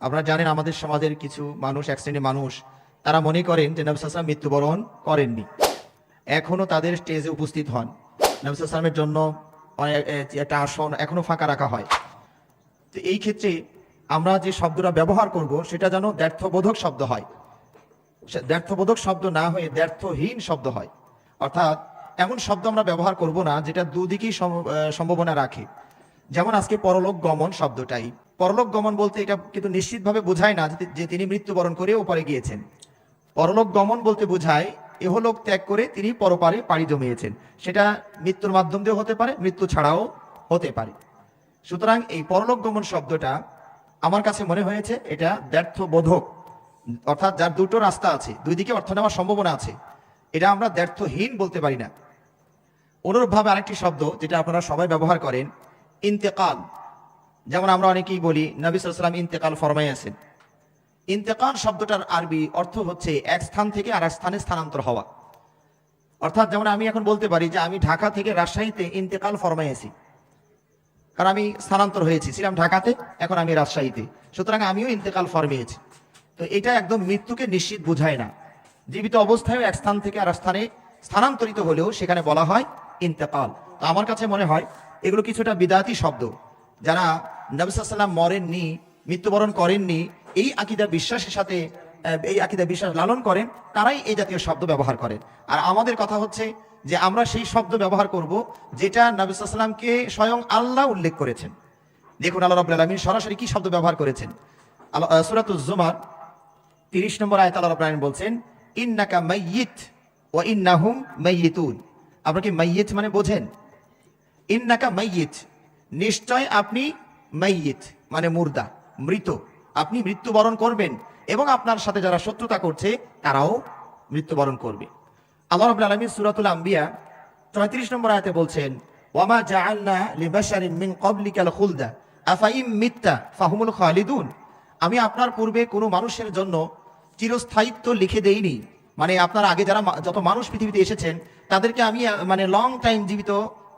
আপনারা জানেন আমাদের সমাজের কিছু মানুষ, এক শ্রেণির মানুষ, তারা মনে করেন যে নবসাম মৃত্যুবরণ করেননি। এখনও তাদের স্টেজে উপস্থিত হন। নবসামের জন্য একটা আসন এখনও ফাঁকা রাখা হয়। তো এই ক্ষেত্রে আমরা যে শব্দটা ব্যবহার করব, সেটা যেন দ্ব্যর্থবোধক শব্দ হয়। দ্ব্যর্থবোধক শব্দ না হয়ে দ্ব্যর্থহীন শব্দ হয়। অর্থাৎ এমন শব্দ আমরা ব্যবহার করব না, যেটা দুদিকেই সম- সম্ভাবনা রাখে। যেমন আজকে পরলোক গমন শব্দটাই। পরলোক গমন বলতে এটা কিন্তু নিশ্চিতভাবে বোঝায় না যে- তিনি মৃত্যুবরণ করে ওপারে গিয়েছেন। পরলোক গমন বলতে বোঝায় এহলোক ত্যাগ করে তিনি পরপারে পাড়ি জমিয়েছেন। সেটা মৃত্যুর মাধ্যম দিয়েও হতে পারে, মৃত্যু ছাড়াও হতে পারে। সুতরাং এই পরলোক গমন শব্দটা আমার কাছে মনে হয়েছে এটা ব্যর্থ বোধক অর্থাৎ যার দুটো রাস্তা আছে, দুই দিকে অর্থ নেওয়ার সম্ভাবনা আছে, এটা আমরা ব্যর্থহীন বলতে পারি না। অনুরূপভাবে আরেকটি শব্দ যেটা আপনারা সবাই ব্যবহার করেন, ইন্তেকাল। যেমন আমরা অনেকেই বলি, নবী সাল্লাম ইন্তেকাল ফরমাই আছেন। ইন্তেকাল শব্দটার আরবি অর্থ হচ্ছে এক স্থান থেকে আর স্থানে স্থানান্তর হওয়া। অর্থাৎ যেমন আমি এখন বলতে পারি যে আমি ঢাকা থেকে রাজশাহীতে ইন্তেকাল ফরমাইছি কারণ আমি স্থানান্তর হয়েছি, ছিলাম ঢাকাতে, এখন আমি রাজশাহীতে। সুতরাং আমিও ইন্তেকাল ফরমিয়েছি। তো এটা একদম মৃত্যুকে নিশ্চিত বোঝায় না। জীবিত অবস্থায় এক স্থান থেকে আর স্থানে স্থানান্তরিত হলেও সেখানে বলা হয় ইন্তেকাল। তো আমার কাছে মনে হয় এগুলো কিছুটা বিদাতি শব্দ। যারা নবিসাল্লাম মরেননি, মৃত্যুবরণ করেননি, এই আকিদা বিশ্বাসের সাথে এই আকিদা বিশ্বাস লালন করেন, তারাই এই জাতীয় শব্দ ব্যবহার করেন। আর আমাদের কথা হচ্ছে যে আমরা সেই শব্দ ব্যবহার করব যেটা নবিসাল্লামকে স্বয়ং আল্লাহ উল্লেখ করেছেন। দেখুন, আল্লাহ রব আলমিন সরাসরি কি শব্দ ব্যবহার করেছেন? আল্লাহ সুরাতুজ জুমার তিরিশ নম্বর আয়ত আল্লাহ রব আলমিন বলছেন, ইন্নাকা মাইয়িত ও ইন্নাহুম মাইয়িতুন। আপনারা কি মাইয়িত মানে বোঝেন? ইন্নাকা মাইয়িত। নিশ্চয় আপনি মাইয়িত মানে মুর্দা, মৃত। আপনি মৃত্যুবরণ করবেন এবং আপনার সাথে যারা শত্রুতা করছে, তারাও মৃত্যুবরণ করবে। আল্লাহ রাব্বুল আলামিন সূরাতুল আম্বিয়া 34 নম্বর আয়াতে বলছেন, ওয়ামা জাআলনা লিবাশারিন মিন ক্বাবলিকাল খুলদা, আফাইম মিত্তা ফাহুমুল খালিদুন? আমি আপনার পূর্বে কোনো মানুষের জন্য চিরস্থায়িত্ব লিখে দেইনি। মানে আপনার আগে যারা যত মানুষ পৃথিবীতে এসেছেন, তাদেরকে আমি মানে লং টাইম জীবিত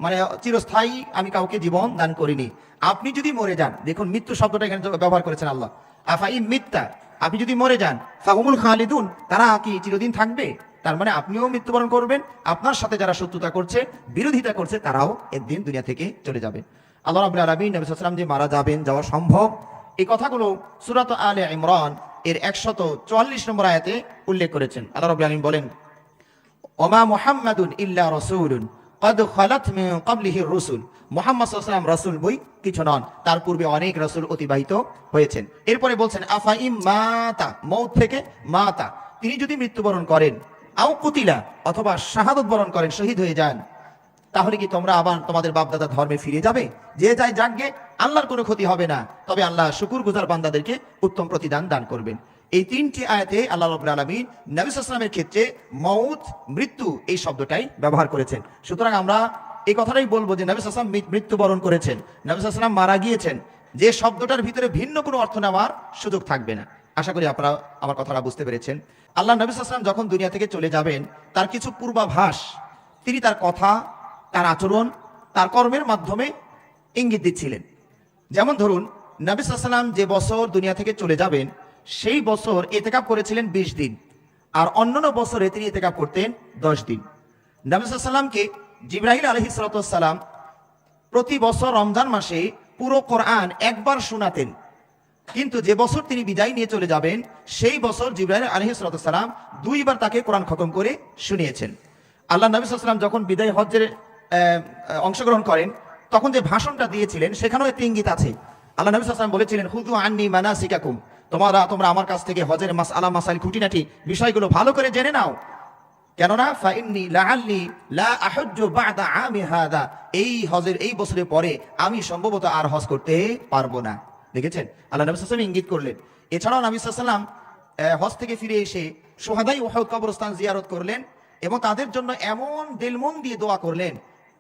মানে চিরস্থায়ী আমি কাউকে জীবন দান করিনি। আপনি যদি মরে যান, দেখুন মৃত্যু শব্দটা এখানে ব্যবহার করেছেন আল্লাহ। আফাই মিথ্যা আপনি যদি মরে যান, ফাহুমুল খালিদুন, তারা কি চিরদিন থাকবে? তার মানে আপনিও মৃত্যুবরণ করবেন, আপনার সাথে যারা শত্রুতা করছে, বিরোধিতা করছে, তারাও একদিন দুনিয়া থেকে চলে যাবে। আল্লাহ রাবুল আলমী নবী সাল্লাম যে মারা যাবেন, যাওয়া সম্ভব। এই কথাগুলো সুরাত আলে ইমরান এর একশত চুয়াল্লিশ নম্বর আয়াতে উল্লেখ করেছেন। আল্লাহ রাবুল আলমী বলেন, ওমা মুহাম্মাদুন ইল্লা রাসূলুন। কদ খালাত ক্বাবলিহি রুসুল। মুহাম্মদ ওয়াসাল্লাম রাসূল বই, কিছু নন। তার পূর্বে অনেক রাসূল অতিবাহিত হয়েছেন। এরপরে বলছেন, আফা ইম মাতা? মৌত থেকে মাতা। তিনি যদি মৃত্যুবরণ করেন, আও কুতিলা? অথবা শাহাদত বরণ করেন, শহীদ হয়ে যান। তাহলে কি তোমরা আবার তোমাদের বাপদাদা ধর্মে ফিরে যাবে? যে যায় যাকগে আল্লাহর কোনো ক্ষতি হবে না। তবে আল্লাহ শুকুর গুজার বান্দাদেরকে উত্তম প্রতিদান দান করবেন। এই তিনটি আয়াতে আল্লাহ রব্বুল আলামিন নবী সাল্লামের ক্ষেত্রে মৌত মৃত্যু এই শব্দটাই ব্যবহার করেছেন। সুতরাং আমরা এই কথাটাই বলব যে নবী সাল্লাম মৃত্যুবরণ করেছেন। নবী সাল্লাম মারা গিয়েছেন। যে শব্দটার ভিতরে ভিন্ন কোনো অর্থ নেওয়ার সুযোগ থাকবে না। আশা করি আপনারা আমার কথাটা বুঝতে পেরেছেন। আল্লাহ নবী সাল্লাম যখন দুনিয়া থেকে চলে যাবেন, তার কিছু পূর্বাভাস, তিনি তার কথা, তার আচরণ, তার কর্মের মাধ্যমে ইঙ্গিত দিচ্ছিলেন। যেমন ধরুন, নবী সাল্লাম যে বছর দুনিয়া থেকে চলে যাবেন সেই বছর এতেকাপ করেছিলেন বিশ দিন। আর অন্যান্য বছরে তিনি এতেকাপ করতেন দশ দিন। নবী সাল্লামকে জিব্রাহিল আলহি সালাম প্রতি বছর রমজান মাসে পুরো কোরআন একবার শোনাতেন। কিন্তু যে বছর তিনি বিদায় নিয়ে চলে যাবেন, সেই বছর জিব্রাহিল আলহি সালাম দুইবার তাকে কোরআন খতম করে শুনিয়েছেন। আল্লাহ নবী যখন বিদায় হজ্জের অংশগ্রহণ করেন, তখন যে ভাষণটা দিয়েছিলেন, সেখানেও একটি ইঙ্গিত আছে। আল্লাহ নবী বলেছিলেন, হুদু আন্নি মানা সিকাকুম তোমরা তোমরা আমার কাছ থেকে হজের মাস আলা মাসাইল খুঁটিনাটি বিষয়গুলো ভালো করে জেনে নাও। কেননা, ফাইন্নি লাআল্লি লা আহজ্জু বাদা আমি হাদা। এই হজের এই বছরের পরে আমি সম্ভবত আর হজ করতে পারব না। দেখেছেন? আল্লাহ নবী সাল্লাম ইঙ্গিত করলেন। এছাড়াও নবী সাল্লাম হজ থেকে ফিরে এসে সোহাদাই ওয়াহুদ কবরস্থান জিয়ারত করলেন এবং তাদের জন্য এমন দিলমন দিয়ে দোয়া করলেন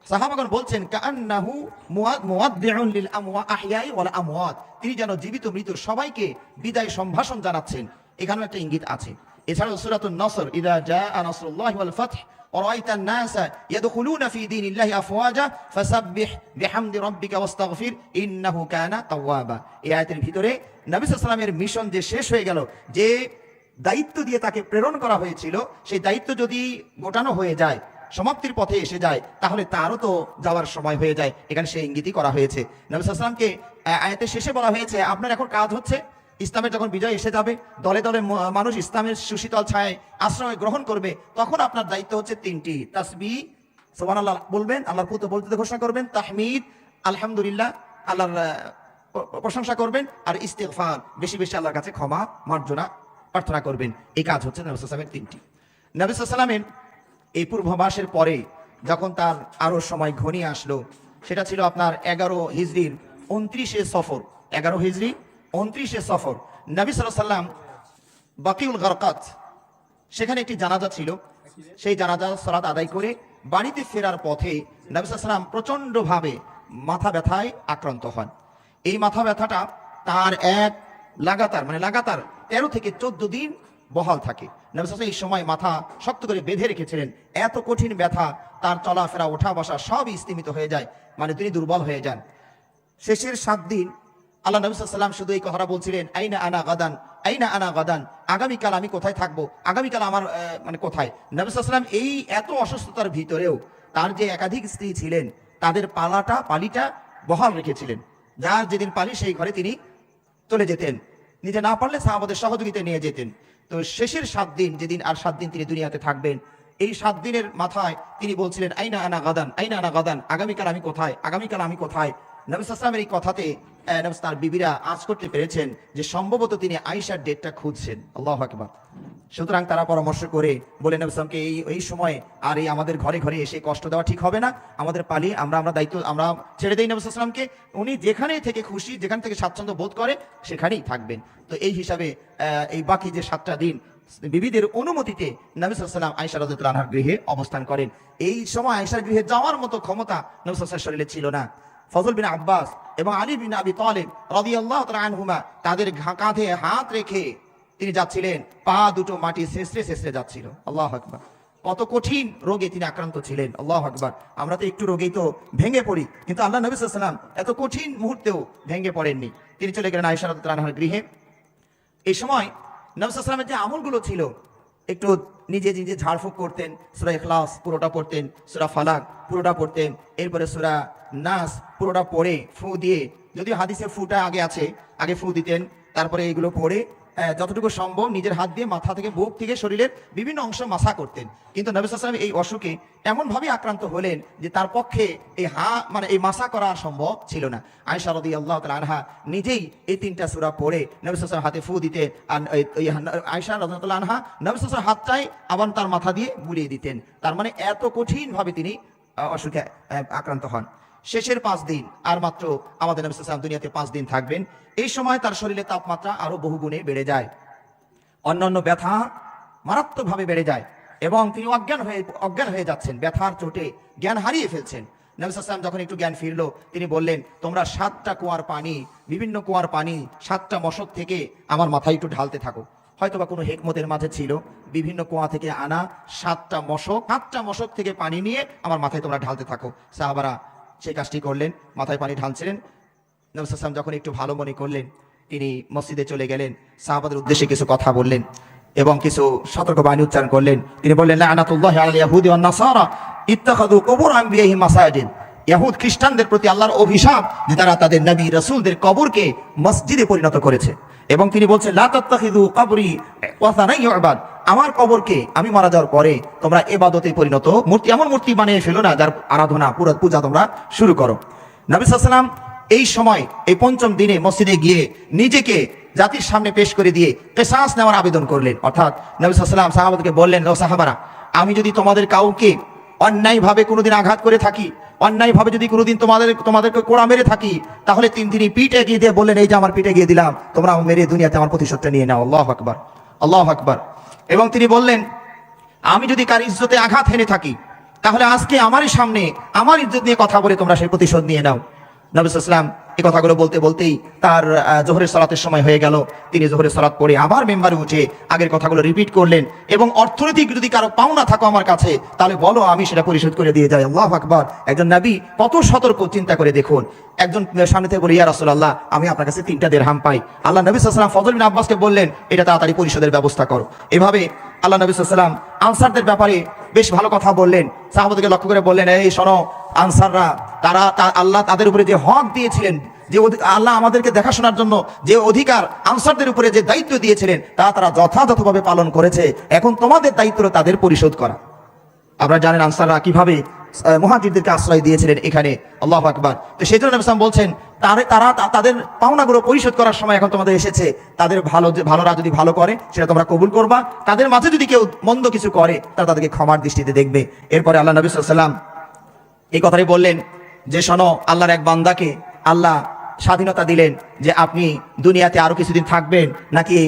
সাহাবাগণ বলছেন কান্নাহু মুয়াদ- মুওয়াদ্দিউন লিল আমওয়া আহইয়াই ওয়াল আমওয়াত তিনি যেন জীবিত মৃত সবাইকে বিদায় সম্ভাষণ জানাচ্ছেন এখানেও একটা ইঙ্গিত আছে এছাড়াও সূরাতুন নসর ইদা জাআ নাসরুল্লাহি ওয়াল ফাতহ ورأيت الناس يدخلون في دين الله أفواجا فسبح بحمد ربك واستغفر إنه كان توابا এই আয়াতের ভিতরে নবী সাল্লামের মিশন যে শেষ হয়ে গেল যে দায়িত্ব দিয়ে তাকে প্রেরণ করা হয়েছিল সেই দায়িত্ব যদি গোটানো হয়ে যায় সমাপ্তির পথে এসে যায়, তাহলে তারও তো যাওয়ার সময় হয়ে যায়। এখানে সেই ইঙ্গিতই করা হয়েছে। নবী সাল্লামকে আয়াতের শেষে বলা হয়েছে, আপনার এখন কাজ হচ্ছে, ইসলামের যখন বিজয় এসে যাবে, দলে দলে মানুষ ইসলামের সুশীতল ছায় আশ্রয় গ্রহণ করবে, তখন আপনার দায়িত্ব হচ্ছে তিনটি, তাসবি সোমান আল্লাহ বলবেন, আল্লাহর পুত্র বলতে ঘোষণা করবেন, তাহমিদ, আলহামদুলিল্লাহ, আল্লাহর প্রশংসা করবেন, আর ইস্তেগফার, বেশি বেশি আল্লাহর কাছে ক্ষমা, মার্জনা, প্রার্থনা করবেন। এই কাজ হচ্ছে নবী সাল্লামের তিনটি। নবী সাল্লামের এই পূর্ববাসের পরে যখন তার আরও সময় ঘনিয়ে আসলো, সেটা ছিল আপনার এগারো হিজড়ির উনত্রিশে সফর। এগারো হিজড়ি, উনত্রিশে সফর। নবী সাল্লাম বাকিউল গরকাত, সেখানে একটি জানাজা ছিল। সেই জানাজা সলাত আদায় করে বাড়িতে ফেরার পথে নবী সাল্লাম প্রচণ্ড ভাবে মাথা ব্যথায় আক্রান্ত হন। এই মাথা ব্যথাটা তার এক লাগাতার মানে লাগাতার তেরো থেকে চোদ্দ দিন বহাল থাকে। নবী এই সময় মাথা শক্ত করে বেঁধে রেখেছিলেন। এত কঠিন ব্যথা, তার চলাফেরা, ওঠা বসা সবই স্তীমিত হয়ে যায় মানে তিনি দুর্বল হয়ে যান। শেষের সাত দিন আল্লাহ নবী সাল্লাম শুধু এই কথাটা বলছিলেন, আইনা আনা গাদান, আইনা আনা গাদান, আগামীকাল আমি কোথায় থাকব? আগামীকাল আমার মানে কোথায়? নবী সাল্লাম এই এত অসুস্থতার ভিতরেও তার যে একাধিক স্ত্রী ছিলেন, তাদের পালাটা, পালিটা বহাল রেখেছিলেন। যার যেদিন পালি, সেই ঘরে তিনি চলে যেতেন। নিজে না পারলে সাহাবাদের সহযোগিতা নিয়ে যেতেন। তো শেষের সাত দিন যেদিন আর সাত দিন তিনি দুনিয়াতে থাকবেন, এই সাত দিনের মাথায় তিনি বলছিলেন, আইনা আনা গাদান, আইনা আনা গাদান, আগামীকাল আমি কোথায়, আগামীকাল আমি কোথায়? নবিস আসলামের এই কথাতে তার বিবিরা আজ করতে পেরেছেন যে সম্ভবত তিনি আইসার ডেটটা খুঁজছেন। আল্লাহ আকবার। সুতরাং তারা পরামর্শ করে বলে, নবী সাল্লামকে এই এই সময় আর এই আমাদের ঘরে ঘরে এসে কষ্ট দেওয়া ঠিক হবে না। আমাদের পালি আমরা আমরা দায়িত্ব, আমরা ছেড়ে দেই নবী সাল্লামকে উনি যেখানে থেকে খুশি, যেখান থেকে স্বাচ্ছন্দ্য বোধ করে, সেখানেই থাকবেন। তো এই হিসাবে এই বাকি যে সাতটা দিন, বিবিদের অনুমতিতে নবী সাল্লাম আয়সা রাদিয়াল্লাহু আনহার গৃহে অবস্থান করেন। এই সময় আয়সার গৃহে যাওয়ার মতো ক্ষমতা নবী শরীরে ছিল না। ফজল বিন আব্বাস এবং আলী বিন আবি তালেব রাদিয়াল্লাহু তাআলা আনহুমা তাদের কাঁধে হাত রেখে তিনি যাচ্ছিলেন। পা দুটো মাটি শেষরে শেষরে যাচ্ছিল। আল্লাহ আকবার। কত কঠিন রোগে তিনি আক্রান্ত ছিলেন। আল্লাহ আকবার। আমরা তো একটু রোগেই তো ভেঙে পড়ি, কিন্তু আল্লাহ নবী সাল্লাম এত কঠিন মুহূর্তেও ভেঙে পড়েননি। তিনি চলে গেলেন আয়সা রাদিয়াল্লাহু আনহার গৃহে। এই সময় নবসালামের যে আমলগুলো ছিল একটু নিজে নিজে ঝাড়ফুঁক করতেন, সুরা ইখলাস পুরোটা পড়তেন, সুরা ফালাক পুরোটা পড়তেন, এরপরে সুরা নাস পুরোটা পড়ে, ফু দিয়ে, যদিও হাদিসের ফুটা আগে আছে, আগে ফু দিতেন, তারপরে এগুলো পড়ে যতটুকু সম্ভব নিজের হাত দিয়ে মাথা থেকে বুক থেকে শরীরের বিভিন্ন অংশ মাসা করতেন। কিন্তু নবী সাল্লাম এই অসুখে এমন ভাবে আক্রান্ত হলেন যে তার পক্ষে এই হা মানে এই মাসা করা সম্ভব ছিল না। আয়সা রদি আল্লাহ আনহা নিজেই এই তিনটা সূরা পড়ে নবী সাল্লাম হাতে ফু দিতে আর আয়সা রদুল্লাহ আনহা নবী সাল্লাম হাতটাই আবার তার মাথা দিয়ে বুলিয়ে দিতেন। তার মানে এত কঠিন ভাবে তিনি অসুখে আক্রান্ত হন। শেষের পাঁচ দিন, আর মাত্র আমাদের নবী সাল্লাম দুনিয়াতে পাঁচ দিন থাকবেন, এই সময় তার শরীরে তাপমাত্রা আরও বহু গুণে বেড়ে যায়। অন্যান্য ব্যথা মারাত্মকভাবে বেড়ে যায় এবং তিনি অজ্ঞান হয়ে অজ্ঞান হয়ে যাচ্ছেন, ব্যথার চোটে জ্ঞান হারিয়ে ফেলছেন। নবী সাল্লাম যখন একটু জ্ঞান ফিরলো, তিনি বললেন, তোমরা সাতটা কুয়ার পানি, বিভিন্ন কুয়ার পানি, সাতটা মশক থেকে আমার মাথায় একটু ঢালতে থাকো। হয়তো বা কোনো হেকমতের মাঝে ছিল, বিভিন্ন কুয়া থেকে আনা সাতটা মশক সাতটা মশক থেকে পানি নিয়ে আমার মাথায় তোমরা ঢালতে থাকো। সাহাবারা সেই কাজটি করলেন, মাথায় পানি ঢালছিলেন। নবী সাল্লাম যখন একটু ভালো মনে করলেন, তিনি মসজিদে চলে গেলেন, সাহাবাদের উদ্দেশ্যে কিছু কথা বললেন এবং কিছু সতর্ক বাণী উচ্চারণ করলেন। তিনি বললেন, লানাতুল্লাহি আলাল ইয়াহুদি ওয়ান নাসারা, ইত্তাখাযু কুবুর আনবিয়াহিম মাসাজিদ। ইয়াহুদ খ্রিস্টানদের প্রতি আল্লাহর অভিশাপ যে তারা তাদের নবী রাসূলদের কবরকে মসজিদে পরিণত করেছে। এবং তিনি বলছেন, লা তাত্তাখিযু কবরি ওয়াসানাই ইউবাদ আমার কবরকে আমি মারা যাওয়ার পরে তোমরা এবাদতে পরিণত। মূর্তি, এমন মূর্তি বানিয়ে ফেলো না যার আরাধনা, পুরো পূজা তোমরা শুরু করো। নবী এই সময়, এই পঞ্চম দিনে মসজিদে গিয়ে নিজেকে জাতির সামনে পেশ করে দিয়ে কেসাস নেওয়ার আবেদন করলেন। অর্থাৎ নবী সাল্লাম সাহাবাদকে বললেন সাহাবারা, আমি যদি তোমাদের কাউকে অন্যায়ভাবে কোনোদিন আঘাত করে থাকি, অন্যায়ভাবে যদি কোনোদিন তোমাদের তোমাদেরকে কোড়া মেরে থাকি, তাহলে তিন তিনি পিঠে গিয়ে দিয়ে বললেন, এই যে আমার পিঠে গিয়ে দিলাম তোমরা মেরে দুনিয়াতে আমার প্রতিশোধটা নিয়ে নাও। আল্লাহ আকবার আল্লাহ আকবার। এবং তিনি বললেন, আমি যদি কার ইজ্জতে আঘাত হেনে থাকি, তাহলে আজকে আমারই সামনে, আমার ইজ্জত নিয়ে কথা বলে তোমরা সেই প্রতিশোধ নিয়ে নাও। নবিস সাল্লাম এই কথাগুলো বলতে বলতেই তার জোহরের সালাতের সময় হয়ে গেল। তিনি জোহরের সালাত পড়ে আবার মেম্বারে উঠে আগের কথাগুলো রিপিট করলেন এবং অর্থনৈতিক যদি কারও পাওনা থাকো আমার কাছে, তাহলে বলো আমি সেটা পরিশোধ করে দিয়ে যাই। আল্লাহ আকবার। একজন নবী কত সতর্ক চিন্তা করে দেখুন। একজন সামনে থেকে বলি, ইয়া রাসূলুল্লাহ, আমি আপনার কাছে তিনটা দেড়হাম পাই। আল্লাহ নবী ওয়াসাল্লাম ফজল বিন আব্বাসকে বললেন, এটা তাড়াতাড়ি পরিশোধের ব্যবস্থা করো। এভাবে আল্লাহ নবী ওয়াসাল্লাম আনসারদের ব্যাপারে বেশ ভালো কথা বললেন। সাহাবাদেরকে লক্ষ্য করে বললেন, এই শোনো আনসাররা তারা আল্লাহ তাদের উপরে যে হক দিয়েছিলেন যে আল্লাহ আমাদেরকে দেখাশোনার জন্য যে অধিকার আনসারদের উপরে যে দায়িত্ব দিয়েছিলেন তা তারা যথাযথভাবে পালন করেছে। এখন তোমাদের দায়িত্ব তাদের পরিশোধ করা। আপনারা জানেন আনসাররা কীভাবে আহ, মুহাজিরদেরকে আশ্রয় দিয়েছিলেন এখানে। আল্লাহ আকবার। তো সেই জন্য নবী সাল্লাম বলছেন তারে- তাদের পাওনাগুলো পরিশোধ করার সময় এখন তোমাদের এসেছে। তাদের ভালো ভালোরা যদি ভালো করে সেটা তোমরা কবুল করবা। তাদের মাঝে যদি কেউ মন্দ কিছু করে তারা তাদেরকে ক্ষমার দৃষ্টিতে দেখবে। এরপরে আল্লাহ নবী সাল্লাম এই কথাটি বললেন যে শোনো আল্লাহর এক বান্দাকে আল্লাহ স্বাধীনতা দিলেন। যে আপনি দুনিয়াতে আরও কিছুদিন থাকবেন, নাকি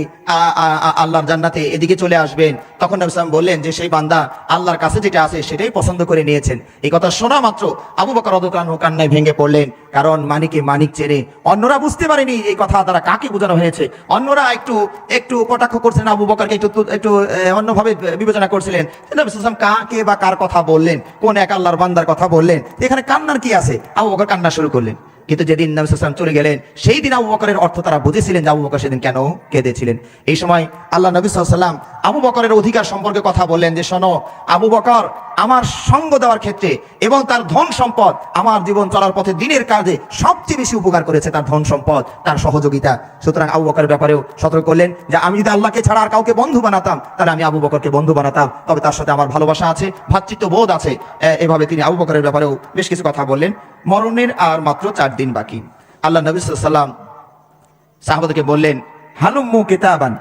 আল্লাহর জান্নাতে এদিকে চলে আসবেন? তখন নবী সাল্লাম বললেন যে সেই বান্দা আল্লাহর কাছে যেটা আছে সেটাই পছন্দ করে নিয়েছেন। এই কথা শোনা মাত্র আবু বকর রদকানহু কান্নায় ভেঙে পড়লেন, কারণ মানিকে মানিক চেনে। অন্যরা বুঝতে পারেনি এই কথা দ্বারা কাকে বোঝানো হয়েছে। অন্যরা একটু একটু কটাক্ষ করছিলেন আবু বকরকে, একটু একটু অন্যভাবে বিবেচনা করছিলেন। নবী সাল্লাম কাকে বা কার কথা বললেন, কোন এক আল্লাহর বান্দার কথা বললেন, এখানে কান্নার কি আছে? আবু বকর কান্না শুরু করলেন। কিন্তু যেদিন নবী সাল্লাম চলে গেলেন, সেই দিন আবু বকরের অর্থ তারা বুঝেছিলেন যে আবু বকর সেদিন কেন কেঁদেছিলেন। এই সময় আল্লাহ নবী সাল্লাম আবু বকরের অধিকার সম্পর্কে কথা বললেন যে, শোনো, আবু বকর আমার সঙ্গ দেওয়ার ক্ষেত্রে এবং তার ধন সম্পদ আমার জীবন চলার পথে দিনের কাজে সবচেয়ে বেশি উপকার করেছে তার ধন সম্পদ, তার সহযোগিতা। সুতরাং আবু বকরের ব্যাপারেও সতর্ক করলেন যে, আমি যদি আল্লাহকে ছাড়া আর কাউকে বন্ধু বানাতাম, তাহলে আমি আবু বকরকে বন্ধু বানাতাম। তবে তার সাথে আমার ভালোবাসা আছে ভ্রাতৃত্ব বোধ আছে এভাবে তিনি আবু বকরের ব্যাপারেও বেশ কিছু কথা বললেন। মরণের আর মাত্র চার দিন বাকি। আল্লাহ নবী সাল্লাম সাহাবাদেরকে বললেন, হালুম্মু কিতাবান,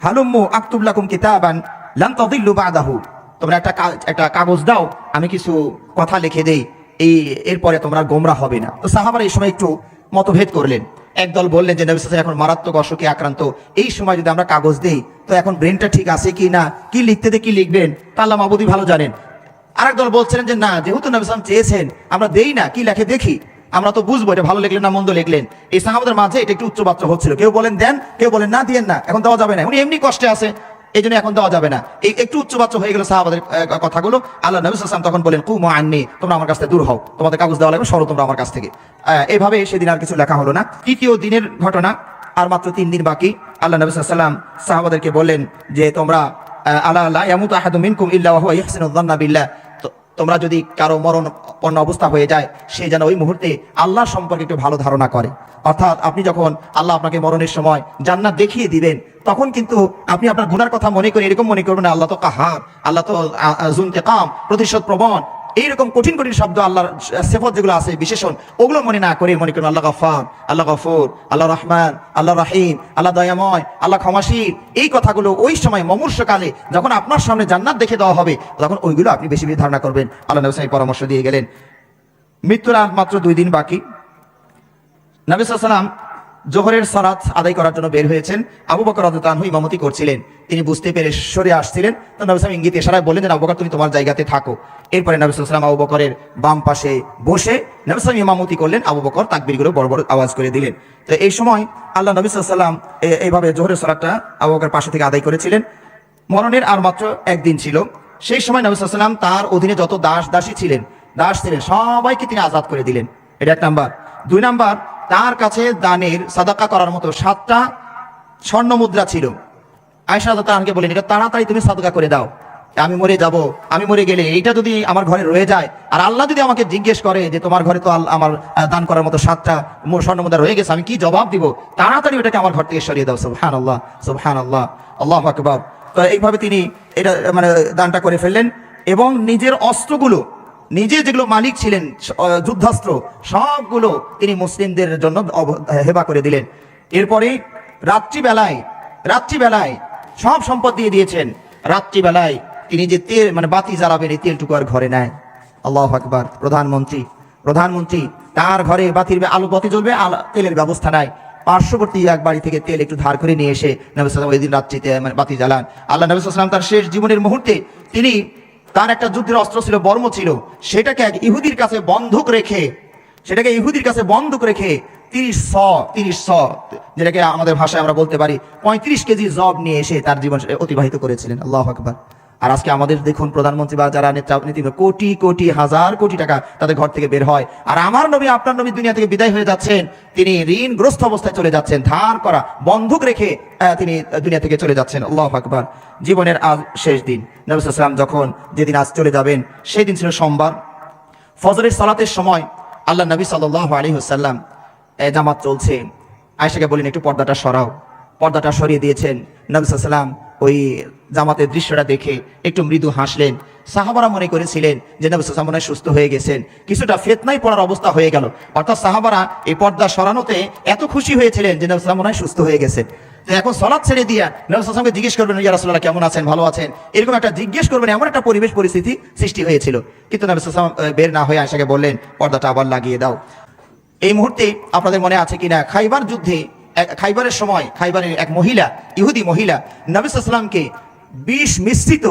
হালুম্মু আক্তুবলাকুম কিতাবান, লান তাদিল্লু বাদাহু। তোমরা একটা একটা কাগজ দাও, আমি কিছু কথা লিখে দেই, এই, এরপরে তোমরা গোমরা হবে না। তো সাহাবারা এই সময় একটু মতভেদ করলেন। একদল বললেন যে, নবী এখন মারাত্মক অসুখে আক্রান্ত। এই সময় যদি আমরা কাগজ দেই, তো এখন ব্রেনটা ঠিক আছে কি না? কি লিখতে দে কি লিখবেন? তা আল্লাহ মাহবুদি ভালো জানেন। আরেক দল বলছিলেন যে, না, যেহেতু নবী চেয়েছেন, আমরা দেই না, কি লেখে দেখি। আমরা তো বুঝব এটা ভালো লিখলেন না মন্দ লিখলেন। এই সাহাবাদের মাঝে এটা একটু উচ্চবাচ্য হচ্ছিল। কেউ বলেন দেন কেউ বলেন না দিয়েন না। এখন দেওয়া যাবে না। উনি এমনি কষ্টে আছে এই জন্য এখন দেওয়া যাবে না। এই একটু উচ্চবাচ্য হয়ে গেল সাহাবাদের কথাগুলো। আল্লাহ নবী সাল্লাম তখন বলেন কুমা আননি তোমরা আমার কাছ থেকে দূর হও। তোমাদের কাগজ দেওয়া লাগবে সরো তোমরা আমার কাছ থেকে। আহ, এইভাবে সেদিন আর কিছু লেখা হলো না। তৃতীয় দিনের ঘটনা আর মাত্র তিন দিন বাকি। আল্লাহ নবী সাল্লাম সাহাবাদেরকে বললেন যে তোমরা আল্লাহ আল্লাহ ইয়ামুতু আহাদু মিনকুম ইল্লা ওয়া হুয়া ইহসিনু যান্না বিল্লাহ। তোমরা যদি কারও মরণ অবস্থা হয়ে যায়, সে যেন ওই মুহূর্তে আল্লাহ সম্পর্কে একটু ভালো ধারণা করে। অর্থাৎ আপনি যখন আল্লাহ আপনাকে মরণের সময় জান্নাত দেখিয়ে দিবেন, তখন কিন্তু আপনি আপনার গুনার কথা মনে করে এরকম মনে করবেন, আল্লাহ তো কাহার, আল্লাহ তো কাম প্রতিশোধ প্রবণ এইরকম কঠিন কঠিন শব্দ আল্লাহর সেফত যেগুলো আছে, বিশেষণ, ওগুলো মনে না করে মনে করুন, আল্লাহ গফার আল্লাহ গফুর, আল্লাহ রহমান, আল্লাহ রাহিম, আল্লাহ দয়াময়, আল্লাহ ক্ষমাশীল। এই কথাগুলো ওই সময় মমূর্ষকালে যখন আপনার সামনে জান্নাত দেখে দেওয়া হবে, তখন ওইগুলো আপনি বেশি বেশি ধারণা করবেন। আল্লাহ নবী পরামর্শ দিয়ে গেলেন। মৃত্যুর মাত্র দুই দিন বাকি। নবী সাল্লাম জোহরের সালাত আদায় করার জন্য বের হয়েছেন। আবু বকর রাদিয়াল্লাহু ইমামতি করছিলেন। তিনি বুঝতে পেরে সরে আসছিলেন। তো নবী সাল্লাম ইঙ্গিত ইশারায় বললেন আবু বকর, তুমি তোমার জায়গাতে থাকো। এরপরে নবী সাল্লাম আবু বকরের বাম পাশে বসে নবী সাল্লাম ইমামতি করলেন। আবু বকর তাকবীরগুলো বড় বড় আওয়াজ করে দিলেন। তো এই সময় আল্লাহ নবী সাল্লাম এইভাবে জোহরের সালাতটা আবু বকর পাশে থেকে আদায় করেছিলেন। মরণের আর মাত্র একদিন ছিল। সেই সময় নবী সাল্লাম তার অধীনে যত দাস দাসী ছিলেন, দাস ছিলেন, সবাইকে তিনি আজাদ করে দিলেন। এটা এক নাম্বার। দুই নাম্বার তার কাছে দানের সাদাকা করার মতো সাতটা স্বর্ণ মুদ্রা ছিল। আয়সা তাহাকে বলেন, এটা তাড়াতাড়ি তুমি সাদকা করে দাও। আমি মরে যাব। আমি মরে গেলে এইটা যদি আমার ঘরে রয়ে যায়, আর আল্লাহ যদি আমাকে জিজ্ঞেস করে যে তোমার ঘরে তো আমার দান করার মতো সাতটা মু- স্বর্ণ মুদ্রা রয়ে গেছে, আমি কি জবাব দিব? তাড়াতাড়ি ওটাকে আমার ঘর থেকে সরিয়ে দাও। সুবহান আল্লাহ সুবহান আল্লাহ আল্লাহ আকবর। তো এইভাবে তিনি এটা মানে দানটা করে ফেললেন এবং নিজের অস্ত্রগুলো নিজে যেগুলো মালিক ছিলেন যুদ্ধাস্ত্র, সবগুলো তিনি মুসলিমদের জন্য হেবা করে দিলেন। এরপরে রাত্রিবেলায় রাত্রিবেলায় সব সম্পদ দিয়ে দিয়েছেন। রাত্রিবেলায় তিনি যে তেল মানে বাতি জ্বালাবেন, এই তেলটুকু আর ঘরে নেয় আল্লাহ আকবার, প্রধানমন্ত্রী প্রধানমন্ত্রী, তার ঘরে বাতির আলো বাতি জ্বলবে তেলের ব্যবস্থা নাই। পার্শ্ববর্তী এক বাড়ি থেকে তেল একটু ধার করে নিয়ে এসে নবী সাল্লাম ওই দিন রাত্রিতে মানে বাতি জ্বালান। আল্লাহ নবী সাল্লাম তার শেষ জীবনের মুহূর্তে তিনি তার একটা যুদ্ধের অস্ত্র ছিল, বর্ম ছিল। সেটাকে এক ইহুদির কাছে বন্ধক রেখে, সেটাকে ইহুদির কাছে বন্ধক রেখে তিরিশ শ তিরিশ শ, যেটাকে আমাদের ভাষায় আমরা বলতে পারি পঁয়ত্রিশ কেজি জব নিয়ে এসে তার জীবন অতিবাহিত করেছিলেন। আল্লাহ আকবার। আর আজকে আমাদের দেখুন প্রধানমন্ত্রী বা যারা নেতা কোটি কোটি, হাজার কোটি টাকা তাদের ঘর থেকে বের হয়। আর আমার নবী, আপনার নবী দুনিয়া থেকে বিদায় হয়ে যাচ্ছেন। তিনি ঋণগ্রস্ত অবস্থায় চলে যাচ্ছেন। ধার করা বন্ধক রেখে তিনি দুনিয়া থেকে চলে যাচ্ছেন। আল্লাহ আকবার। জীবনের আজ শেষ দিন। নবী সাল্লাম যখন যেদিন আজ চলে যাবেন, সেই দিন ছিল সোমবার। ফজরের সালাতের সময় আল্লাহ নবী সাল্লাহ আলী হুসাল্লাম জামাত চলছে। আয়সাকে বলেন একটু পর্দাটা সরাও। পর্দাটা সরিয়ে দিয়েছেন নবী সাল্লাম ওই জামাতের দৃশ্যটা দেখে একটু মৃদু হাসলেন। সাহাবারা মনে করেছিলেন যে নবী সাল্লাম মনে সুস্থ হয়ে গেছেন। কিছুটা ফেতনাই পড়ার অবস্থা হয়ে গেল। অর্থাৎ সাহাবারা এই পর্দা সরানোতে এত খুশি হয়েছিলেন যে নবী সাল্লাম মনে সুস্থ হয়ে গেছেন। এখন সলাদ ছেড়ে দিয়া নবী সাল্লামকে জিজ্ঞেস করবেন ইয়া রাসূলুল্লাহ কেমন আছেন? ভালো আছেন? এরকম একটা জিজ্ঞেস করবেন এমন একটা পরিবেশ পরিস্থিতি সৃষ্টি হয়েছিল। কিন্তু নবী সাল্লাম আহ, বের না হয়ে আয়সাকে বললেন পর্দাটা আবার লাগিয়ে দাও। এই মুহূর্তে আপনাদের মনে আছে কিনা? খাইবার যুদ্ধে খাইবারের সময় খাইবারের এক মহিলা ইহুদি মহিলা নবী সাল্লামকে বিষ মিশ্রিত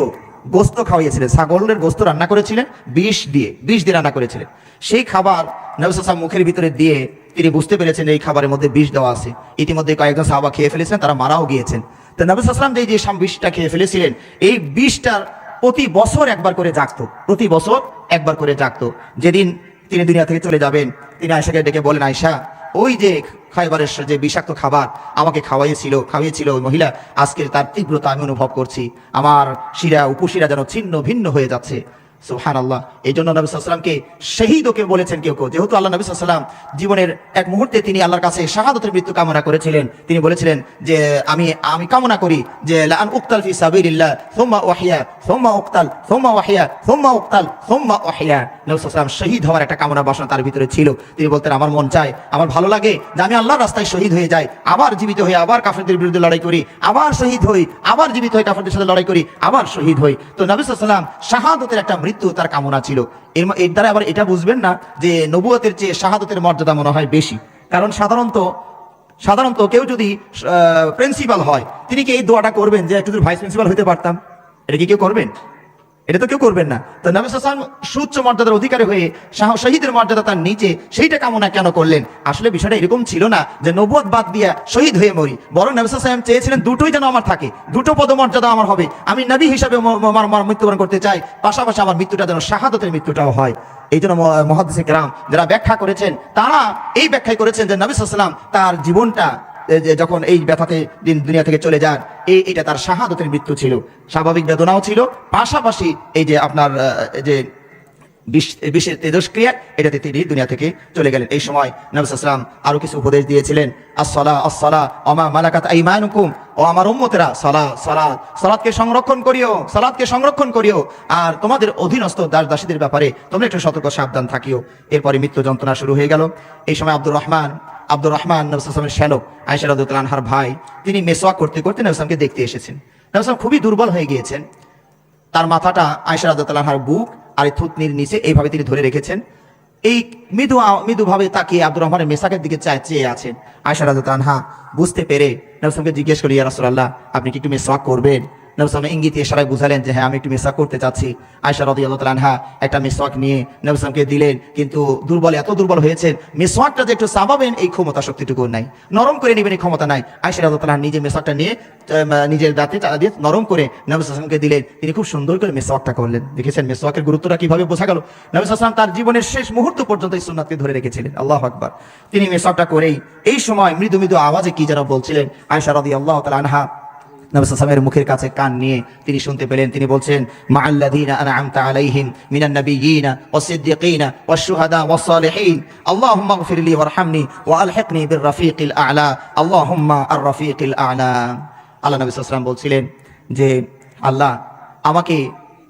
গোস্ত খাওয়াইয়েছিলেন। ছাগলের গোস্ত রান্না করেছিলেন, বিষ দিয়ে বিষ দিয়ে রান্না করেছিলেন। সেই খাবার নবী সাল্লাম মুখের ভিতরে দিয়ে তিনি বুঝতে পেরেছেন এই খাবারের মধ্যে বিষ দেওয়া আছে। ইতিমধ্যে কয়েকজন সাহাবা খেয়ে ফেলেছেন, তারা মারাও গিয়েছেন। তো নবী সাল্লাম যে বিষটা খেয়ে ফেলেছিলেন, এই বিষটার প্রতি বছর একবার করে জাগতো, প্রতি বছর একবার করে জাগতো। যেদিন তিনি দুনিয়া থেকে চলে যাবেন, তিনি আয়সাকে ডেকে বলেন আয়সা ওই যে খাইবারের যে বিষাক্ত খাবার আমাকে খাওয়াইয়েছিল খাওয়িয়েছিল ওই মহিলা, আজকের তার তীব্রতা আমি অনুভব করছি। আমার শিরা, উপশিরা যেন ছিন্ন ভিন্ন হয়ে যাচ্ছে। আল্লাহ এই জন্য নবী শহীদকে বলেছেন কেউ কেউ। যেহেতু আল্লাহ নবী জীবনের এক মুহূর্তে তিনি আল্লাহর কাছে শাহাদতের মৃত্যু কামনা করেছিলেন, তিনি বলেছিলেন যে, আমি আমি কামনা করি যে উক্তাল ফি সাবিলিল্লাহ, সুম্মা ওয়াহিয়া সুম্মা উক্তাল, সুম্মা ওয়াহিয়া সুম্মা উক্তাল, সুম্মা ওয়াহিয়া নবী শহীদ হওয়ার একটা কামনা বাসনা তার ভিতরে ছিল। তিনি বলতেন, আমার মন চায়, আমার ভালো লাগে যে, আমি আল্লাহর রাস্তায় শহীদ হয়ে যাই, আবার জীবিত হয়ে আবার কাফেরদের বিরুদ্ধে লড়াই করি, আবার শহীদ হই, আবার জীবিত হয়ে কাফেরদের সাথে লড়াই করি, আবার শহীদ হই। তো নবী সাল্লাম শাহাদতের একটা মৃত্যু তার কামনা ছিল। এর এর দ্বারা আবার এটা বুঝবেন না যে নবুয়তের চেয়ে শাহাদতের মর্যাদা মনে হয় বেশি। কারণ সাধারণত সাধারণত কেউ যদি প্রিন্সিপাল হয়, তিনি কি এই দোয়াটা করবেন যে, একটু ভাইস প্রিন্সিপাল হতে পারতাম? এটা কি কেউ করবেন? এটা তো কেউ করবেন না। তো নবী সাল্লাম সুচ্চ মর্যাদার অধিকারী হয়ে শাহ শহীদের মর্যাদা তার নিচে, সেইটা কামনা কেন করলেন? আসলে বিষয়টা এরকম ছিল না যে নবুয়ত বাদ দিয়া শহীদ হয়ে মরি। বরং নবী সাল্লাম চেয়েছিলেন দুটোই যেন আমার থাকে, দুটো পদমর্যাদা আমার হবে। আমি নবী হিসাবে আমার মৃত্যুবরণ করতে চাই, পাশাপাশি আমার মৃত্যুটা যেন শাহাদতের মৃত্যুটাও হয়। এই জন্য মহাদিসে গ্রাম যারা ব্যাখ্যা করেছেন, তারা এই ব্যাখ্যাই করেছেন যে নবী সাল্লাম তার জীবনটা যখন এই ব্যথাতে দিন দুনিয়া থেকে চলে যান এই এটা তার শাহাদতের মৃত্যু ছিল। স্বাভাবিক বেদনাও ছিল। পাশাপাশি এই যে আপনার যে বিষের তেজস্ক্রিয়া এটাতে তিনি দুনিয়া থেকে চলে গেলেন। এই সময় নবসাম কিছু উপদেশ দিয়েছিলেন। আসসালা আসসালা অমা মালাকাত ও আমার উম্মতেরা, সালা সালাত সালাতকে সংরক্ষণ করিও, সালাতকে সংরক্ষণ করিও, আর তোমাদের অধীনস্থ দাস দাসীদের ব্যাপারে তোমরা একটু সতর্ক, সাবধান থাকিও। এরপরে মৃত্যু যন্ত্রণা শুরু হয়ে গেল। এই সময় আব্দুর রহমান আব্দুর রহমান নবসামের শ্যালক আয়সা রাদুল্লাহ আনহার ভাই, তিনি মেসোয়া করতে করতে নবসামকে দেখতে এসেছেন। নবসাম খুবই দুর্বল হয়ে গিয়েছেন। তার মাথাটা আয়সা রাদার বুক আর থুতনির নিচে এইভাবে তিনি ধরে রেখেছেন। এই মৃদু মৃদুভাবে তাকিয়ে আব্দুর রহমানের মেসাকের দিকে চায়, চেয়ে আছেন। আয়সা রাজা তানহা বুঝতে পেরে নবসমকে জিজ্ঞেস করি, ইয়া রাসূলুল্লাহ, আপনি কি একটু মেসওয়াক করবেন? নবসাম ইঙ্গিত ইশারায় বুঝালেন যে হ্যাঁ আমি একটু মেসওয়াক করতে চাচ্ছি। আয়সা তাআলা আনহা একটা মেসওয়াক নিয়ে নবসামকে দিলেন, কিন্তু দুর্বল, এত দুর্বল হয়েছেন, মেসওয়াকটা যে একটু চাবাবেন এই ক্ষমতা শক্তিটুকু নাই। নরম করে নেবেন, এই ক্ষমতা নাই। আয়সা তাআলা নিজে মেসওয়াকটা নিয়ে নিজের দাঁতে দিয়ে নরম করে নবী সাল্লামকে দিলেন। তিনি খুব সুন্দর করে মেসওয়াকটা করলেন। দেখেছেন মেসওয়াকের গুরুত্বটা কীভাবে বোঝা গেল? নবী সাল্লাম তার জীবনের শেষ মুহূর্ত পর্যন্ত এই সুন্নাতকে ধরে রেখেছিলেন। আল্লাহ আকবার। তিনি মেসওয়াকটা করেই এই সময় মৃদু মৃদু আওয়াজে কি যারা বলছিলেন আয়সা রাদিয়াল্লাহু তাআলা আনহা নবী সাল্লামের মুখের কাছে কান নিয়ে তিনি শুনতে পেলেন। তিনি বলছেন মা আলহিকনি বির আ'লা। আল্লাহুম্মা আর রাফিকিল আ'লা। আল্লাহ নবী বলছিলেন যে, আল্লাহ, আমাকে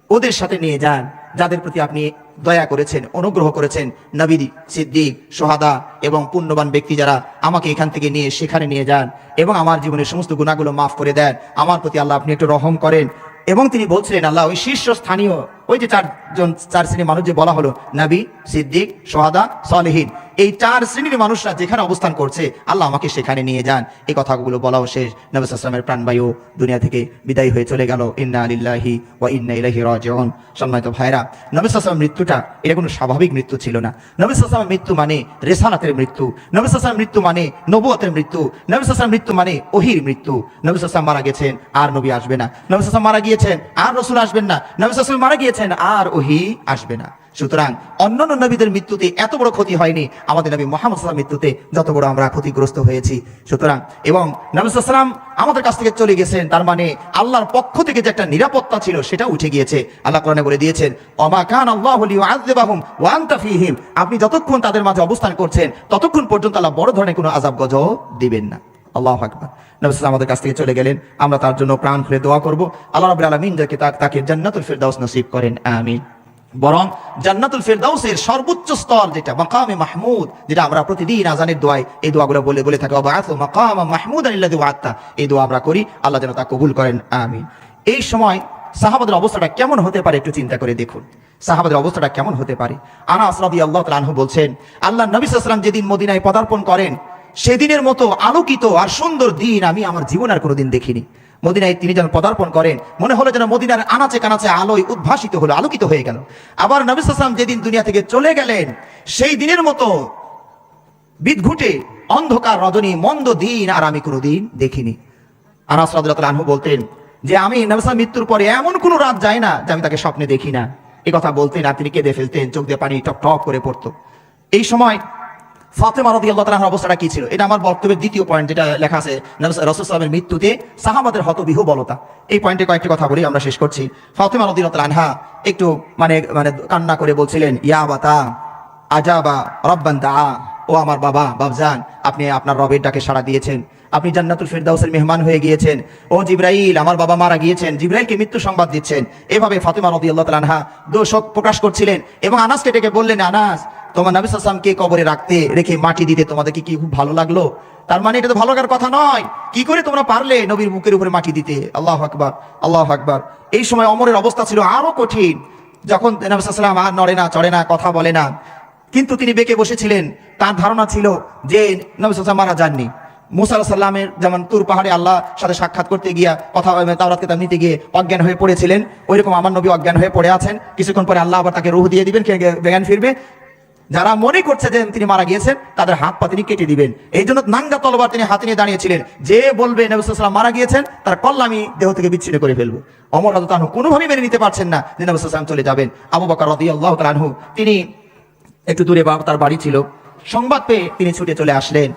ওদের সাথে নিয়ে যান, যাদের প্রতি আপনি দয়া করেছেন, অনুগ্রহ করেছেন নবী সিদ্দিক, সোহাদা এবং পুণ্যবান ব্যক্তি যারা আমাকে এখান থেকে নিয়ে, সেখানে নিয়ে যান এবং আমার জীবনের সমস্ত গুণাগুলো মাফ করে দেন। আমার প্রতি আল্লাহ আপনি একটু রহম করেন। এবং তিনি বলছিলেন, আল্লাহ ওই শীর্ষস্থানীয় ওই যে চারজন চার শ্রেণির মানুষ যে বলা হলো, নবী, সিদ্দিক, সোহাদা, সালেহীন, এই চার শ্রেণির মানুষরা যেখানে অবস্থান করছে, আল্লাহ আমাকে সেখানে নিয়ে যান। এই কথাগুলো বলাও শেষ। নবী প্রাণবায়ু দুনিয়া থেকে বিদায় হয়ে চলে গেল। ইন্না আলিল্লাহি ওয়া ইন্না ইলাইহি রাজিউন। সম্মানিত ভাইরা নবী মৃত্যুটা এটা কোনো স্বাভাবিক মৃত্যু ছিল না। নবী মৃত্যু মানে রেসালাতের মৃত্যু। নবী মৃত্যু মানে নবুয়তের মৃত্যু। নবী মৃত্যু মানে ওহির মৃত্যু। নবী সাল্লাম মারা গেছেন, আর নবী আসবে না। নবী সাল্লাম মারা গিয়েছেন, আর রসুল আসবেন না। নবী মারা গিয়েছেন আর ওহি আসবে না। সুতরাং অন্যান্য নবীদের মৃত্যুতে এত বড় ক্ষতি হয়নি। আমাদের নবী মোহাম্মদ মৃত্যুতে যত বড় আমরা ক্ষতিগ্রস্ত হয়েছি। সুতরাং এবং নবী আমাদের কাছ থেকে চলে গেছেন। তার মানে আল্লাহর পক্ষ থেকে যে একটা নিরাপত্তা ছিল সেটা উঠে গিয়েছে। আল্লাহ কোরআনে বলে দিয়েছেন অমা কান আপনি যতক্ষণ তাদের মাঝে অবস্থান করছেন, ততক্ষণ পর্যন্ত আল্লাহ বড় ধরনের কোনো আজাব গজ দিবেন না। আল্লাহ আকবার। নবী আমাদের কাছ থেকে চলে গেলেন। আমরা তার জন্য প্রাণ খুলে দোয়া করব। আল্লাহ রাব্বুল আলামিন যাকে তাকে জান্নাতুল ফিরদাউস নসিব করেন। আমিন। বরং জান্নাতুল ফেরদাউসের সর্বোচ্চ স্তর যেটা, মাকামে মাহমুদ, যেটা আমরা প্রতিদিন আজানের দোয়ায় এই দোয়াগুলো বলে বলে থাকি অবাআতু মাকাম মাহমুদ আল্লাযী ওয়াত্তা এই দোয়া আমরা করি। আল্লাহ যেন তা কবুল করেন। আমিন। এই সময় সাহাবাদের অবস্থাটা কেমন হতে পারে একটু চিন্তা করে দেখুন। সাহাবাদের অবস্থাটা কেমন হতে পারে? আনা রাদিয়াল্লাহু আল্লাহ আনহু বলছেন আল্লাহ নবী সাল্লাল্লাহু যেদিন মদিনায় পদার্পণ করেন সেদিনের মতো আলোকিত আর সুন্দর দিন আমি আমার জীবন আর কোনোদিন দেখিনি। মদিনায় তিনি যেন পদার্পণ করেন, মনে হলো যেন মদিনার আনাচে কানাচে আলোয় উদ্ভাসিত হলো, আলোকিত হয়ে গেল। আবার নবী সাল্লাম যেদিন দুনিয়া থেকে চলে গেলেন, সেই দিনের মতো বিদঘুটে অন্ধকার, রজনী, মন্দ দিন আর আমি কোনোদিন দেখিনি। আনাস রাদিয়াল্লাহু আনহু বলতেন, যে আমি নবী সাল্লাম মৃত্যুর পরে এমন কোনো রাত যায় না যে আমি তাকে স্বপ্নে দেখি না। এই কথা বলতেন আর তিনি কেঁদে ফেলতেন, চোখ দিয়ে পানি টপ টপ করে পড়তো। এই সময় ফাতেমা রাদিয়াল্লাহু তাআলার অবস্থাটা কি ছিল? এটা আমার বক্তব্যের দ্বিতীয় পয়েন্ট যেটা লেখা আছে রাসূল সাল্লামের মৃত্যুতে সাহাবাদের হতবিহ বলতা এই পয়েন্টে কয়েকটি কথা বলি, আমরা শেষ করছি। ফাতেমা তাআলা আনহা একটু মানে মানে কান্না করে বলছিলেন, ইয়া বাতা আজাবা, রব্বান দা ও আমার বাবা বাবজান আপনি আপনার রবের ডাকে সাড়া দিয়েছেন। আপনি জান্নাতুল ফিরদাউসের মেহমান হয়ে গিয়েছেন। ও জিব্রাইল, আমার বাবা মারা গিয়েছেন। জিব্রাইলকে মৃত্যু সংবাদ দিচ্ছেন। এভাবে ফাতেমা রাদিয়াল্লাহু তাআলা আনহা দোষক প্রকাশ করছিলেন এবং আনাসকে ডেকে বললেন, আনাস, তোমার নবী সাল্লামকে কবরে রাখতে, রেখে মাটি দিতে তোমাদের কি খুব ভালো লাগল? তার মানে এটা তো ভালো কথা নয়। কি করে তোমরা পারলে নবীর বুকের উপরে মাটি দিতে? আল্লাহ আকবার আল্লাহ আকবার। এই সময় অমরের অবস্থা ছিল আরও কঠিন। যখন নবী সাল্লাম আর নড়ে না, চড়ে না, কথা বলে না, কিন্তু তিনি বেঁকে বসেছিলেন। তার ধারণা ছিল যে নবী সাল্লাম মারা যাননি। মুসা আলাহ সাল্লামের যেমন তুর পাহাড়ে আল্লাহ সাথে সাক্ষাৎ করতে গিয়া কথা তাওরাত কিতাব নিতে গিয়ে অজ্ঞান হয়ে পড়েছিলেন। ওইরকম আমার নবী অজ্ঞান হয়ে পড়ে আছেন। কিছুক্ষণ পরে আল্লাহ আবার তাকে রুহ দিয়ে দিবেন জ্ঞান ফিরবে। যারা মনে করছে যে তিনি মারা গিয়েছেন, তাদের হাত পা তিনি কেটে দিবেন। এই জন্য নাঙ্গা তলবার তিনি হাতে নিয়ে দাঁড়িয়েছিলেন। যে বলবে নবীসাল্লাম মারা গিয়েছেন, তার কল্লা আমি দেহ থেকে বিচ্ছিন্ন করে ফেলব। অমর রাজু কোনোভাবেই মেনে নিতে পারছেন না যে নবসাল্লাম চলে যাবেন। আবু বকর রদি আল্লাহ তালহু তিনি একটু দূরে বা তার বাড়ি ছিল। সংবাদ পেয়ে তিনি ছুটে চলে আসলেন।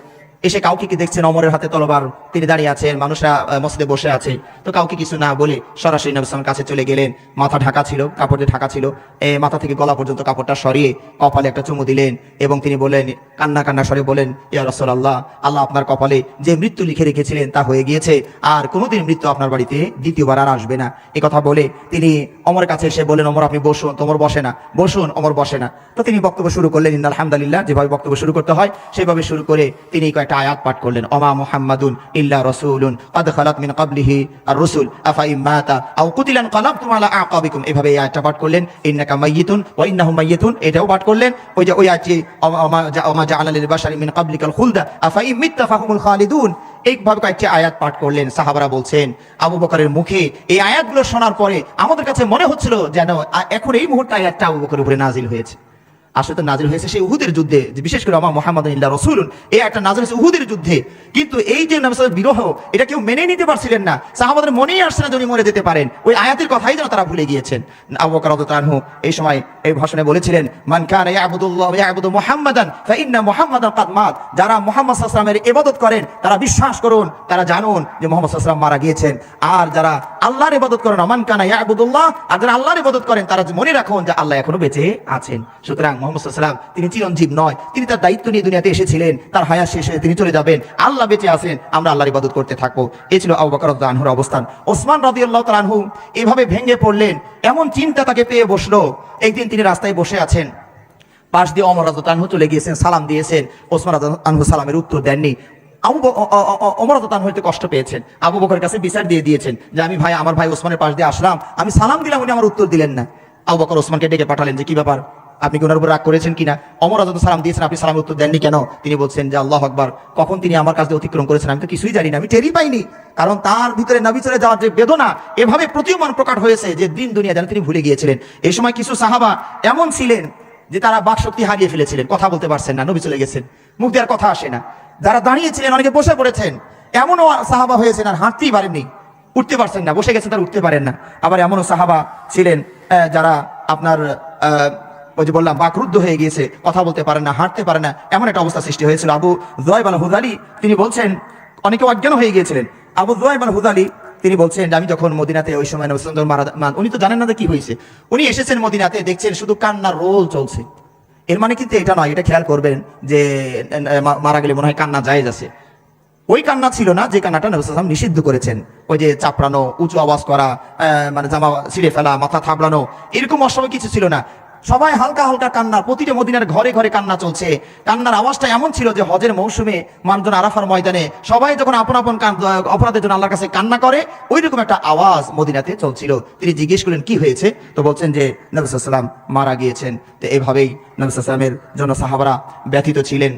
এসে কাউকে কি দেখছেন? অমরের হাতে তলবার তিনি দাঁড়িয়ে আছেন, মানুষরা মসজিদে বসে আছে। তো কাউকে কিছু না বলে সরাসরি নবী সাল্লামের কাছে চলে গেলেন। মাথা ঢাকা ছিল কাপড় দিয়ে ঢাকা ছিল। এ, মাথা থেকে গলা পর্যন্ত কাপড়টা সরিয়ে কপালে একটা চুমু দিলেন এবং তিনি বললেন, কান্না কান্না সরে বলেন ইয়া রসল আল্লাহ আল্লাহ আপনার কপালে যে মৃত্যু লিখে রেখেছিলেন তা হয়ে গিয়েছে। আর কোনোদিন মৃত্যু আপনার বাড়িতে দ্বিতীয়বার আর আসবে না। এই কথা বলে তিনি অমরের কাছে এসে বলেন অমর, আপনি বসুন, তোমার বসে না, বসুন, অমর বসে না। তো তিনি বক্তব্য শুরু করলেন ইন্না আলহামদুলিল্লাহ যেভাবে বক্তব্য শুরু করতে হয়, সেভাবে শুরু করে তিনি কয়েকটা একটা আয়াত পাঠ করলেন, অমা মুহাম্মাদুন ইল্লা রসুলুন কদ খালাত মিন কবলিহি আর রসুল আফা ইমাতা আও কুতিলান কলাম কালাব তুমালা আকাবিকুম। এভাবে এই আয়াতটা পাঠ করলেন, ইন্নাকা মাইয়িতুন ওয়া ইন্নাহু মাইয়িতুন, এটাও পাঠ করলেন। ওই যে ওই আয়াতটি, অমা জাআলা লিল বাশারি মিন কবলিকাল খুলদা আফা ইমিত্তা ফাহুমুল খালিদুন। এইভাবে কয়েকটি আয়াত পাঠ করলেন, সাহাবারা বলছেন, আবু বকরের মুখে এই আয়াতগুলো শোনার পরে আমাদের কাছে মনে হচ্ছিল যেন এখন এই মুহূর্তে আয়াতটা আবু বকরের উপরে নাজিল হয়েছে। আসলে তো নাজিল হয়েছে সেই উহুদের যুদ্ধে বিশেষ করে আমার মোহাম্মদ ইল্লা রসুলুন, এই একটা নাজিল হয়েছে উহুদের যুদ্ধে। কিন্তু এই যে নবী বিরহ, এটা কেউ মেনে নিতে পারছিলেন না। সাহাবাদের মনেই আসছে না যে উনি মরে যেতে পারেন। ওই আয়াতের কথাই যেন তারা ভুলে গিয়েছেন। আবু বকর এই সময় এই ভাষণে বলেছিলেন, মান কানা ইয়াবুদুল্লাহ ইয়াবুদু মুহাম্মাদান, ফা ইন্না মুহাম্মাদান কাদ যারা মুহাম্মদ ওয়াসাল্লামের ইবাদত করেন, তারা বিশ্বাস করুন, তারা জানুন যে মুহাম্মদ ওয়াসাল্লাম মারা গিয়েছেন। আর যারা আল্লাহর ইবাদত করেন মান কানা ইয়াবুদুল্লাহ, আর যারা আল্লাহর ইবাদত করেন, তারা মনে রাখুন যে আল্লাহ এখনও বেঁচে আছেন। সুতরাং মুহাম্মদ তিনি চিরঞ্জীব নয়, তিনি তার দায়িত্ব নিয়ে দুনিয়াতে এসেছিলেন, তার হায়াত শেষে তিনি চলে যাবেন, আল্লাহ বেঁচে আছেন, আমরা আল্লাহর ইবাদত করতে থাকব। এই ছিল আবু বকর আনহুর অবস্থান। ওসমান রাদিয়াল্লাহু তাআলা আনহু এভাবে ভেঙে পড়লেন, এমন চিন্তা তাকে পেয়ে বসল। একদিন তিনি রাস্তায় বসে আছেন, পাশ দিয়ে অমর রাজু তানহু চলে গিয়েছেন, সালাম দিয়েছেন, ওসমান রাজু আনহু সালামের উত্তর দেননি। রাজু কষ্ট পেয়েছেন, আবু বকরের কাছে বিচার দিয়ে দিয়েছেন যে আমি ভাই, আমার ভাই ওসমানের পাশ দিয়ে আসলাম, আমি সালাম দিলাম, উনি আমার উত্তর দিলেন না। আবু বকর ওসমানকে ডেকে পাঠালেন যে, কি ব্যাপার? আপনি কি ওনার উপর রাগ করেছেন কিনা? অমর আজত সালাম দিয়েছেন, আপনি সালামের উত্তর দেননি কেন? তিনি বলছেন যে আল্লাহ আকবার। কখন তিনি আমার কাছে অতিক্রম করেছেন? আমি তো কিছুই জানি না, আমি টেরই পাইনি। কারণ তার ভিতরে নবী চলে যাওয়ার যে বেদনা, এভাবে প্রতীয়মান প্রকাট হয়েছে যে দিন দুনিয়া যেন তিনি ভুলে গিয়েছিলেন। এই সময় কিছু সাহাবা এমন ছিলেন যে তারা বাকশক্তি হারিয়ে ফেলেছিলেন। কথা বলতে পারছেন না, নবী চলে গেছেন। মুখ দেওয়ার কথা আসে না। যারা দাঁড়িয়েছিলেন, অনেকে বসে পড়েছেন। এমনও সাহাবা হয়েছেন আর হাঁটতেই পারেননি। উঠতে পারছেন না, বসে গেছেন, তারা উঠতে পারেন না। আবার এমনও সাহাবা ছিলেন যারা আপনার ওই যে বললাম, বাকরুদ্ধ হয়ে গিয়েছে, কথা বলতে পারেন না, হাঁটতে পারে না, এমন একটা অবস্থা সৃষ্টি হয়েছিল। আবু আল হুদালি তিনি বলছেন, অনেকে অজ্ঞান হয়ে গিয়েছিলেন। আবু আল হুদালি তিনি বলছেন, আমি যখন মদিনাতে ওই সময় নবী সাল্লাল্লাহু আলাইহি ওয়াসাল্লাম মারা- উনি তো জানেন না কি হয়েছে। উনি এসেছেন মদিনাতে, দেখছেন শুধু কান্নার রোল চলছে। এর মানে কিন্তু এটা নয়, এটা খেয়াল করবেন যে মারা গেলে মনে হয় কান্না জায়েজ আছে। ওই কান্না ছিল না যে কান্নাটা নবী সাল্লাল্লাহু নিষিদ্ধ করেছেন। ওই যে চাপড়ানো, উঁচু আওয়াজ করা মানে জামা ছিঁড়ে ফেলা, মাথা থাবড়ানো, এরকম অসময় কিছু ছিল না। সবাই হালকা হালকা কান্না, প্রতিটা মদিনার ঘরে ঘরে কান্না চলছে। কান্নার আওয়াজটা এমন ছিল যে হজের মৌসুমে মানুষজন আরাফার ময়দানে সবাই যখন আপন আপন অপরাধের জন্য আল্লাহর কাছে কান্না করে ওই রকম একটা আওয়াজ মদিনাতে চলছিল। তিনি জিজ্ঞেস করলেন, কি হয়েছে? তো বলছেন যে, নবী মারা গিয়েছেন। তো এভাবেই নবী সাল্লামের জন্য সাহাবারা ব্যথিত ছিলেন।